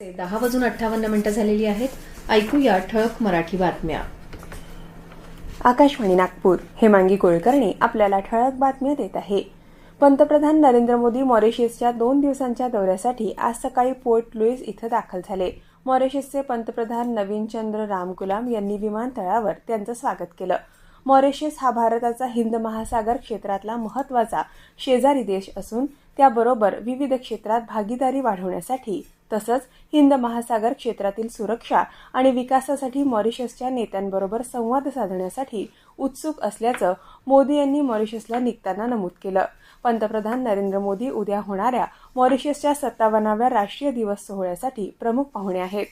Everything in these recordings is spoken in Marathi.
दहा वाजून अठ्ठावन्न मिनिटं झालेली आहेत. ऐकूया ठळक मराठी बातम्या. आकाशवाणी नागपूर हेमांगी कुलकर्णी आपल्याला ठळक बातम्या देत आहे. पंतप्रधान नरेंद्र मोदी मॉरिशसच्या दोन दिवसांच्या दौऱ्यासाठी आज सकाळी पोर्ट लुईस इथं दाखल झाले. मॉरिशसचे पंतप्रधान नवीन चंद्र रामकुलाम यांनी विमानतळावर त्यांचं स्वागत केलं. मॉरिशस हा भारताचा हिंद महासागर क्षेत्रातला महत्त्वाचा शेजारी देश असून त्याबरोबर विविध क्षेत्रात भागीदारी वाढवण्यासाठी तसंच हिंद महासागर क्षेत्रातील सुरक्षा आणि विकासासाठी मॉरिशसच्या नेत्यांबरोबर संवाद साधण्यासाठी उत्सुक असल्याचं मोदी यांनी मॉरिशसला निघताना नमूद केलं. पंतप्रधान नरेंद्र मोदी उद्या होणाऱ्या मॉरिशसच्या सत्तावन्नाव्या राष्ट्रीय दिवस सोहळ्यासाठी प्रमुख पाहुणे आहेत.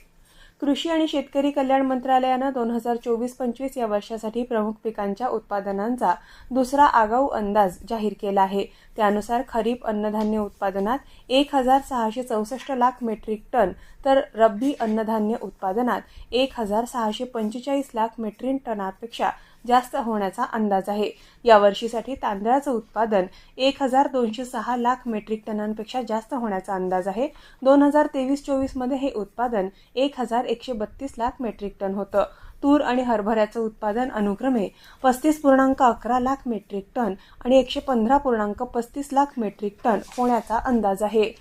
कृषी आणि शेतकरी कल्याण मंत्रालयानं दोन हजार चोवीस पंचवीस या वर्षासाठी प्रमुख पिकांच्या उत्पादनांचा दुसरा आगाऊ अंदाज जाहीर केला आहे. त्यानुसार खरीप अन्नधान्य उत्पादनात एक हजार सहाशे चौसष्ट लाख मेट्रिक टन तर रब्बी अन्नधान्य उत्पादनात एक हजार सहाशे पंचेचाळीस लाख मेट्रिक टनापेक्षा जास्त होण्याचा अंदाज आहे. या वर्षीसाठी तांदळाचं उत्पादन एक हजार दोनशे सहा लाख मेट्रिक टनांपेक्षा जास्त होण्याचा अंदाज आहे. दोन हजार तेवीस चोवीसमध्ये हे उत्पादन एक हजार एकशे बत्तीस लाख मेट्रिक टन होतं. तूर आणि हरभऱ्याचं उत्पादन अनुक्रमे पस्तीस पूर्णांक अकरा लाख मेट्रिक टन आणि एकशे पंधरा पूर्णांक पस्तीस लाख मेट्रिक टन होण्याचा अंदाज आहे.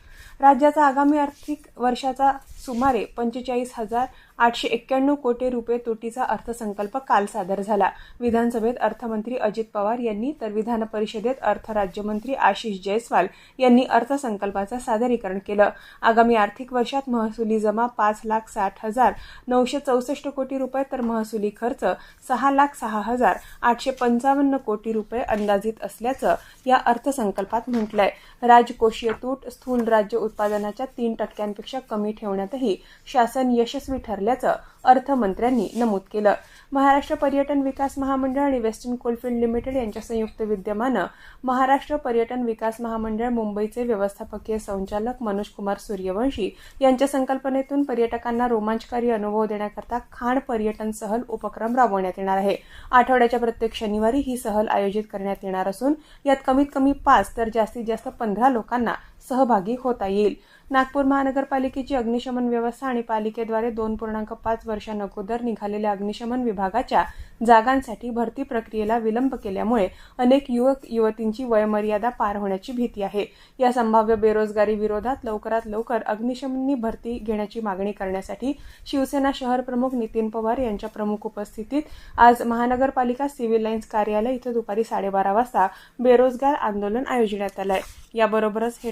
राज्याचा आगामी आर्थिक वर्षाचा सुमारे पंचेचाळीस हजार आठशे एक्क्याण्णव कोटी रुपये तुटीचा अर्थसंकल्प काल सादर झाला. विधानसभेत अर्थमंत्री अजित पवार यांनी तर विधान परिषदेत अर्थ राज्यमंत्री आशिष जयस्वाल यांनी अर्थसंकल्पाचं सादरीकरण केलं. आगामी आर्थिक वर्षात महसुली जमा पाच लाख साठ हजार नऊशे चौसष्ट कोटी रुपये तर महसुली खर्च सहा लाख सहा हजार आठशे पंचावन्न कोटी रुपये अंदाजित असल्याचं या अर्थसंकल्पात म्हटलंय. राजकोषीय तूट स्थूल राज्य उत्पादनाच्या तीन टक्क्यांपेक्षा कमी ठेवण्यातही शासन यशस्वी ठरल्याचं अर्थमंत्र्यांनी नमूद केलं. महाराष्ट्र पर्यटन विकास महामंडळ आणि वेस्टर्न कोलफिल्ड लिमिटेड यांच्या संयुक्त विद्यमानं महाराष्ट्र पर्यटन विकास महामंडळ मुंबईचे व्यवस्थापकीय संचालक मनोज कुमार सूर्यवंशी यांच्या संकल्पनेतून पर्यटकांना रोमांचकारी अनुभव देण्याकरता खाण पर्यटन सहल उपक्रम राबवण्यात येणार आहे. आठवड्याच्या प्रत्येक शनिवारी ही सहल आयोजित करण्यात येणार असून यात कमीत कमी पाच तर जास्तीत जास्त पंधरा लोकांना सहभागी होता येईल. नागपूर महानगरपालिकेची अग्निशमन व्यवस्था आणि पालिकेद्वारे दोन पूर्णांक पाच वर्षांअगोदर निघालेल्या अग्निशमन विभागाच्या जागांसाठी भरती प्रक्रियेला विलंब केल्यामुळे अनेक युवक युवतींची वयमर्यादा पार होण्याची भीती आहे. या संभाव्य बेरोजगारी विरोधात लवकरात लवकर अग्निशमननी भरती घेण्याची मागणी करण्यासाठी शिवसेना शहर प्रमुख नितीन पवार यांच्या प्रमुख उपस्थितीत आज महानगरपालिका सिव्हिल लाईन्स कार्यालय इथं दुपारी साडेबारा वाजता बेरोजगार आंदोलन आयोजिण्यात आलं आहे याबरोबरच हे